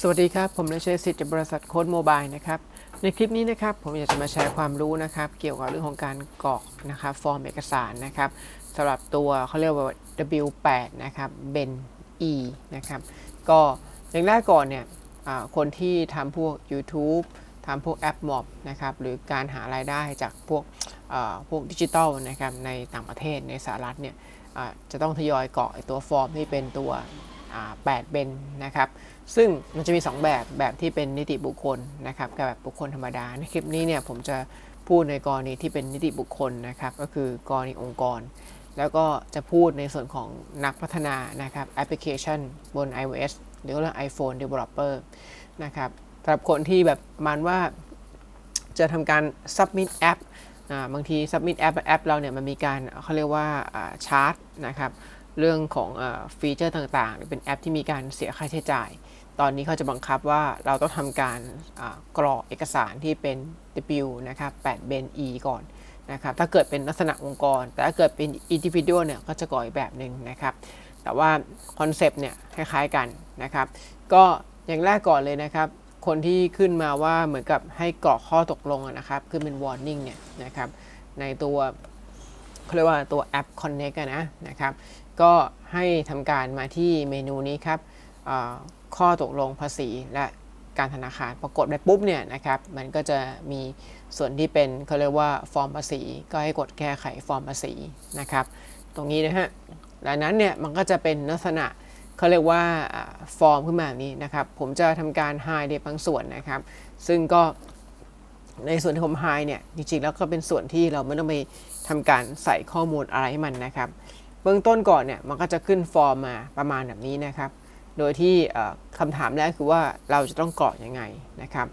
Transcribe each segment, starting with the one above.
สวัสดีครับ ผมนายเชษสิทธิ์จากบริษัทโค้ดโมบายนะครับ ในคลิปนี้นะครับ ผมอยากจะมาแชร์ความรู้นะครับ เกี่ยวกับเรื่องของการกรอกนะครับ ฟอร์มเอกสารนะครับสำหรับตัวเขาเรียกว่า W8 นะครับ Ben E นะครับ ก็อย่างแรกก่อนเนี่ยคนที่ทำพวก YouTube ทำพวกแอปมอบนะครับ หรือการหารายได้จากพวกพวกดิจิทัลนะครับ ในต่างประเทศในสหรัฐเนี่ยจะต้องทยอยกรอกตัวฟอร์มที่เป็นตัว8เบนนะครับ ซึ่งมันจะมี 2 แบบแบบที่เป็นนิติบุคคลนะครับกับแบบบุคคลธรรมดาในคลิปนี้เนี่ยผมจะพูดในกรณีที่เป็นนิติบุคคลนะครับก็คือกรณีองค์กร แล้วก็จะพูดในส่วนของนักพัฒนานะครับแอปพลิเคชันบน iOS หรือเรียกว่า iPhone Developer นะครับสำหรับคนที่แบบมันว่าจะทำการ submit app อ่าบางที submit app แอปเราเนี่ยมันมีการเขาเรียกว่าชาร์ตนะครับ เรื่องของฟีเจอร์ต่างๆ หรือเป็นแอปที่มีการเสียค่าใช้จ่าย ตอนนี้เขาจะบังคับว่าเราต้องทำการกรอกเอกสารที่เป็น W นะครับ8 Ben E ก่อนนะครับ ถ้าเกิดเป็นลักษณะองค์กร แต่ถ้าเกิดเป็น individual เนี่ยก็จะกรอกแบบหนึ่งนะครับ แต่ว่าคอนเซปต์เนี่ยคล้ายๆกันนะครับ ก็อย่างแรกก่อนเลยนะครับ คนที่ขึ้นมาว่าเหมือนกับให้กรอกข้อตกลงนะครับขึ้นเป็น warning เนี่ยนะครับ ในตัวเขาเรียกว่าตัวแอป Connect นะนะครับ ก็ให้ทำการมาที่เมนูนี้ครับข้อตกลงภาษีและการธนาคารปรากฏไปปุ๊บเนี่ยนะครับมันก็จะมีส่วนที่เป็นเขาเรียกว่าฟอร์มภาษี ก็ให้กดแก้ไขฟอร์มภาษีนะครับ ตรงนี้นะฮะหลังนั้นเนี่ยมันก็จะเป็นลักษณะเขาเรียกว่าฟอร์มขึ้นมาแบบนี้นะครับ ผมจะทำการ hide บางส่วนนะครับ ซึ่งก็ในส่วนที่ผม hide เนี่ยจริงๆแล้วก็เป็นส่วนที่เราไม่ต้องไปทำการใส่ข้อมูลอะไรให้มันนะครับ เบื้องต้นก่อนเนี่ยมันก็จะขึ้นฟอร์มมาประมาณแบบนี้นะครับ โดยที่คำถามแรกคือว่าเราจะต้องกรอกยังไงนะครับ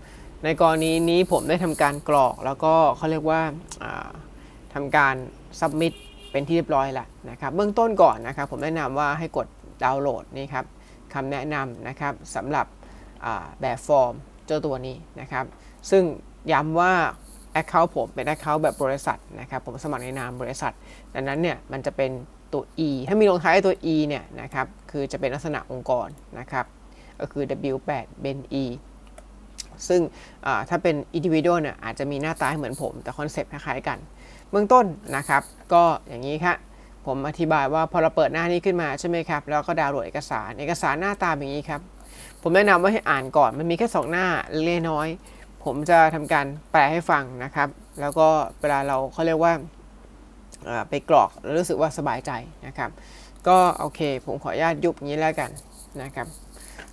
ในกรณีนี้ผมได้ทำการกรอกแล้วก็เขาเรียกว่าอ่าทำการ submit เป็นที่เรียบร้อยแล้วนะครับ เบื้องต้นก่อนนะครับ ผมแนะนำว่าให้กดดาวน์โหลดนี่ครับคำแนะนำนะครับสำหรับแบบฟอร์มเจ้าตัวนี้นะครับ ซึ่งย้ำว่า Account ผมเป็น Account แบบบริษัทนะครับ ผมสมัครในนามบริษัท ดังนั้นเนี่ยมันจะเป็น ตัว E ถ้ามีลงท้ายด้วยตัว E เนี่ยนะครับ คือจะเป็นลักษณะองค์กรนะครับ ก็คือ W8 Ben E ซึ่งถ้าเป็น individual เนี่ยอาจจะมีหน้าตาเหมือนผม แต่คอนเซปต์คล้ายๆกัน เบื้องต้นนะครับ ก็อย่างนี้ครับผมอธิบายว่าพอเราเปิดหน้านี้ขึ้นมาใช่ไหมครับ แล้วก็ดาวน์โหลดเอกสาร เอกสารหน้าตาแบบนี้ครับ ผมแนะนำว่าให้อ่านก่อน มันมีแค่ 2 หน้าเล็กน้อย ผมจะทำการแปลให้ฟังนะครับ แล้วก็เวลาเราเขาเรียกว่า ไปกรอกแล้วรู้สึกว่าสบายใจนะครับ ก็โอเค ผมขออนุญาตยุบอย่างนี้แล้วกันนะครับ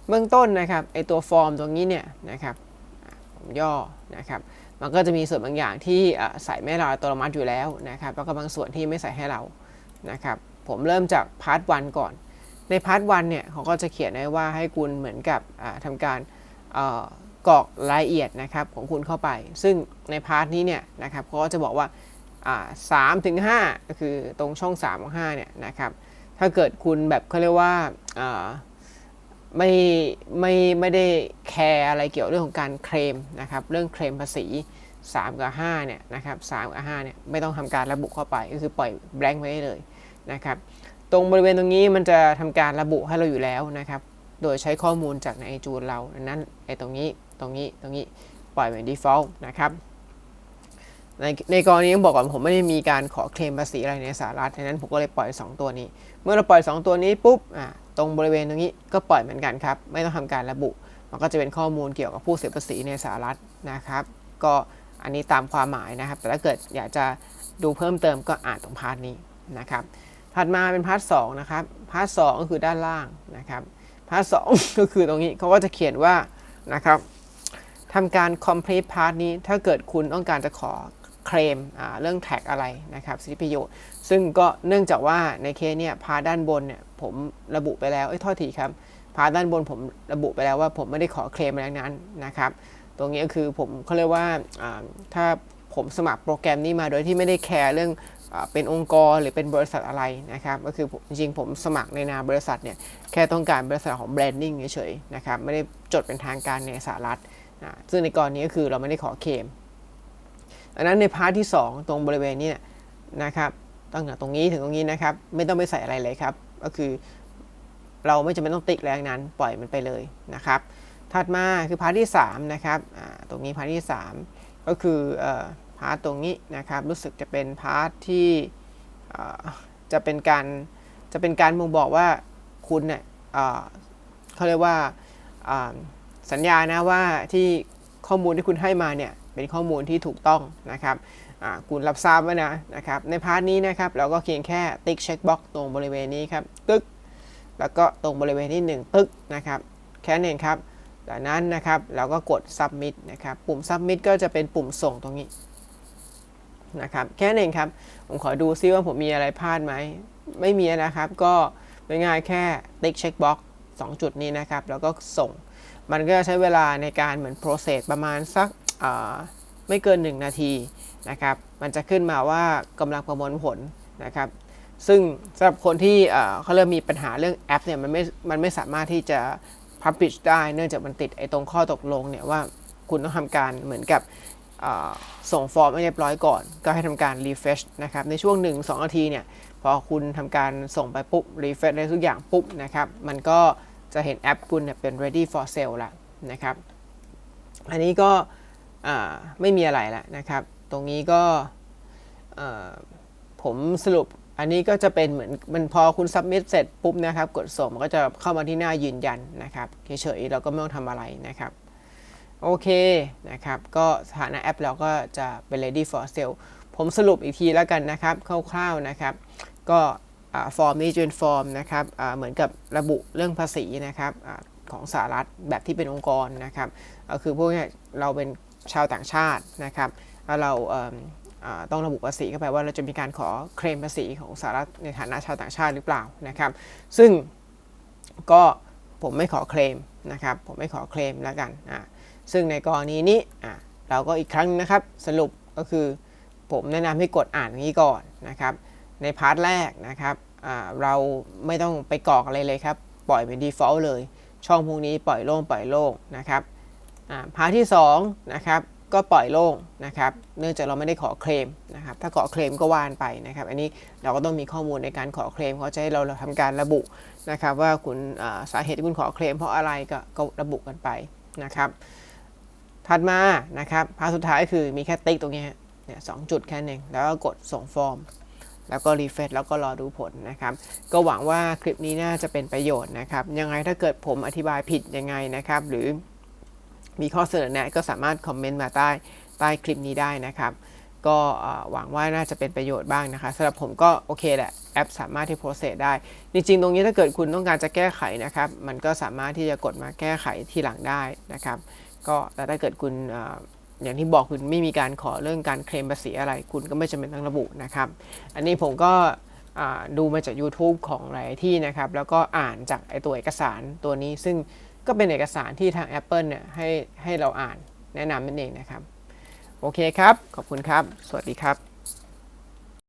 เบื้องต้นนะครับไอตัวฟอร์มตรงนี้เนี่ยนะครับผมย่อนะครับมันก็จะมีส่วนบางอย่างที่ใส่ไม่เราอัตโนมัติอยู่แล้วนะครับแล้วก็บางส่วนที่ไม่ใส่ให้เรานะครับผมเริ่มจากพาร์ทวันก่อน ในพาร์ทวันเนี่ยเขาก็จะเขียนไว้ว่าให้คุณเหมือนกับอ่าทำการกรอกรายละเอียดนะครับของคุณเข้าไป ซึ่งในพาร์ทนี้เนี่ยนะครับเขาก็จะบอกว่า สามถึงห้าก็คือตรงช่อง3ของ5เนี่ยนะครับถ้าเกิดคุณแบบเขาเรียกว่าไม่ไม่ไม่ได้แคร์อะไรเกี่ยวเรื่องของการเคลมนะครับเรื่องเคลมภาษี 3 กับ5เนี่ยนะครับ3กับ5เนี่ยไม่ต้องทำการระบุเข้าไปก็คือปล่อยแบงค์ไว้ได้เลยนะครับตรงบริเวณตรงนี้มันจะทำการระบุให้เราอยู่แล้วนะครับโดยใช้ข้อมูลจากในไอจูนเราดังนั้นไอตรงนี้ตรงนี้ตรงนี้ปล่อยเป็น default นะครับ ในในกรณีต้องบอกก่อนผมไม่ได้มีการขอเคลมภาษีอะไรในสหรัฐดังนั้นผมก็เลยปล่อย 2 ตัวนี้ เมื่อเราปล่อย 2 ตัวนี้ปุ๊บอ่าตรงบริเวณตรงนี้ก็ปล่อยเหมือนกันครับ ไม่ต้องทำการระบุ มันก็จะเป็นข้อมูลเกี่ยวกับผู้เสียภาษีในสหรัฐนะครับ ก็อันนี้ตามความหมายนะครับ แต่ถ้าเกิดอยากจะดูเพิ่มเติมก็อ่านตรงพาร์ทนี้นะครับ ถัดมาเป็นพาร์ทสนะครับ พาร์ทสก็คือด้านล่างนะครับ พาร์ทสก็คือตรงนี้เขาก็จะเขียนว่านะครับทำการ complete part นี้ถ้าเกิดคุณต้องการจะขอ เคลมเรื่องแท็กอะไรนะครับสิทธิประโยชน์ ซึ่งก็เนื่องจากว่าในเคสเนี่ยพาด้านบนเนี่ยผมระบุไปแล้วเอ้ยทษทีครับพาด้านบนผมระบุไปแล้วว่าผมไม่ได้ขอเคลมอะไรนั้นนะครับ ตรงนี้ก็คือผมเขาเรียกว่าถ้าผมสมัครโปรแกรมนี้มาโดยที่ไม่ได้แคร์เรื่องอเป็นองค์กรหรือเป็นบริษัทอะไรนะครับ ก็คือจริงผมสมัครในนามบริษัทเนี่ยแค่ต้องการบริษัทของแบรนดิ้งเฉยๆนะครับไม่ได้จดเป็นทางการในสหรัฐนะซึ่งในกรณีก็คือเราไม่ได้ขอเคลม อันนั้นในพาร์ทที่ 2 ตรงบริเวณนี้นะครับตั้งแต่ตรงนี้ถึงตรงนี้นะครับ ไม่ต้องไปใส่อะไรเลยครับ ก็คือเราไม่จำเป็นต้องติ๊กแรงนั้นปล่อยมันไปเลยนะครับ ถัดมาคือพาร์ทที่3นะครับตรงนี้พาร์ทที่ 3 ก็คืออพาร์ทตรงนี้นะครับ รู้สึกจะเป็นพาร์ทที่จะเป็นการจะเป็นการมงบอกว่าคุณเนี่ยเขาเรียกว่าสัญญานะว่าที่ข้อมูลที่คุณให้มาเนี่ย เป็นข้อมูลที่ถูกต้องนะครับคุณรับทราบไว้นะนะครับในพาร์ทนี้นะครับเราก็เพียงแค่ติ๊กเช็คบ็อกตรงบริเวณนี้ครับตึ๊กแล้วก็ตรงบริเวณที่ 1 ตึ๊กนะครับแค่นั้นเองครับจากนั้นนะครับเราก็กด submit นะครับปุ่ม submit ก็จะเป็นปุ่มส่งตรงนี้นะครับแค่นั้นเองครับผมขอดูซิว่าผมมีอะไรพลาดไหมไม่มีนะครับ ก็ง่ายแค่ติ๊กเช็คบ็อกสองจุดนี้นะครับ แล้วก็ส่งมันก็จะใช้เวลาในการเหมือน process ประมาณสัก ไม่เกิน 1 นาทีนะครับ มันจะขึ้นมาว่ากำลังประมวลผลนะครับ ซึ่งสำหรับคนที่เขาเริ่มมีปัญหาเรื่องแอปเนี่ยมันไม่มันไม่สามารถที่จะ publish ได้เนื่องจากมันติดไอ้ตรงข้อตกลงเนี่ยว่าคุณต้องทำการเหมือนกับส่งฟอร์มให้เรียบร้อยก่อน ก็ให้ทำการ refresh นะครับ ในช่วง 1-2 นาทีเนี่ยพอคุณทำการส่งไปปุ๊บ refresh ได้ทุกอย่างปุ๊บนะครับ มันก็จะเห็นแอปคุณเนี่ยเป็น ready for sale ล้วนะครับ อันนี้ก็ ไม่มีอะไรแล้วนะครับ ตรงนี้ก็ผมสรุปอันนี้ก็จะเป็นเหมือนมันพอคุณ submit เสร็จปุ๊บนะครับ กดส่งมันก็จะเข้ามาที่หน้ายืนยันนะครับเฉยๆเราก็ไม่ต้องทำอะไรนะครับโอเคนะครับ ก็สถานะแอปเราก็จะเป็น ready for sale ผมสรุปอีกทีแล้วกันนะครับคร่าวๆนะครับ ก็ฟอร์มนี้จะเป็นฟอร์มนะครับเหมือนกับระบุเรื่องภาษีนะครับอของสหรัฐแบบที่เป็นองค์กรนะครับก็คือพวกนี้เราเป็น ชาวต่างชาตินะครับแล้วเราต้องระบุภาษีเข้าไปว่าเราจะมีการขอเคลมภาษีของสหรัฐในฐานะชาวต่างชาติหรือเปล่านะครับ ซึ่งก็ผมไม่ขอเคลมนะครับ ผมไม่ขอเคลมแล้วกันอ่าซึ่งในกรณีนี้อ่าเราก็อีกครั้งนะครับสรุปก็คือผมแนะนำให้กดอ่านอย่างนี้ก่อนนะครับ ในพาร์ทแรกนะครับอ่าเราไม่ต้องไปกรอกอะไรเลยครับ ปล่อยเป็น default เลย ช่องพวกนี้ปล่อยโล่งปล่อยโล่งนะครับ พาร์ทที่2นะครับก็ปล่อยโล่งนะครับเนื่องจากเราไม่ได้ขอเคลมนะครับถ้าขอเคลมก็ว่านไปนะครับ อันนี้เราก็ต้องมีข้อมูลในการขอเคลมเขาจะให้เราเราทำการระบุนะครับ ว่าคุณสาเหตุที่คุณขอเคลมเพราะอะไรก็ก็ระบุกันไปนะครับ ถัดมานะครับพาร์ทสุดท้ายคือมีแค่ติ๊กตรงนี้เนี่ยสองจุดแค่นั้นเองแล้วก็กดส่งฟอร์ม แล้วก็รีเฟรชแล้วก็รอดูผลนะครับ ก็หวังว่าคลิปนี้น่าจะเป็นประโยชน์นะครับยังไงถ้าเกิดผมอธิบายผิดยังไงนะครับ หรือ มีข้อเสนอแนะก็สามารถคอมเมนต์มาใต้ใต้คลิปนี้ได้นะครับ ก็หวังว่าน่าจะเป็นประโยชน์บ้างนะคะสำหรับผมก็โอเคแหละแอปสามารถที่โปรเซสได้ จริงๆ ตรงนี้ถ้าเกิดคุณต้องการจะแก้ไขนะครับ มันก็สามารถที่จะกดมาแก้ไขทีหลังได้นะครับ ก็แต่ถ้าเกิดคุณอย่างที่บอกคุณไม่มีการขอเรื่องการเคลมภาษีอะไร คุณก็ไม่จำเป็นต้องระบุนะครับ อันนี้ผมก็ดูมาจาก YouTube ของหลายที่นะครับ แล้วก็อ่านจากไอตัวเอกสารตัวนี้ซึ่ง ก็เป็นเอกสารที่ทาง Apple เนี่ยให้ให้เราอ่านแนะนำนั่นเองนะครับ โอเคครับ ขอบคุณครับ สวัสดีครับ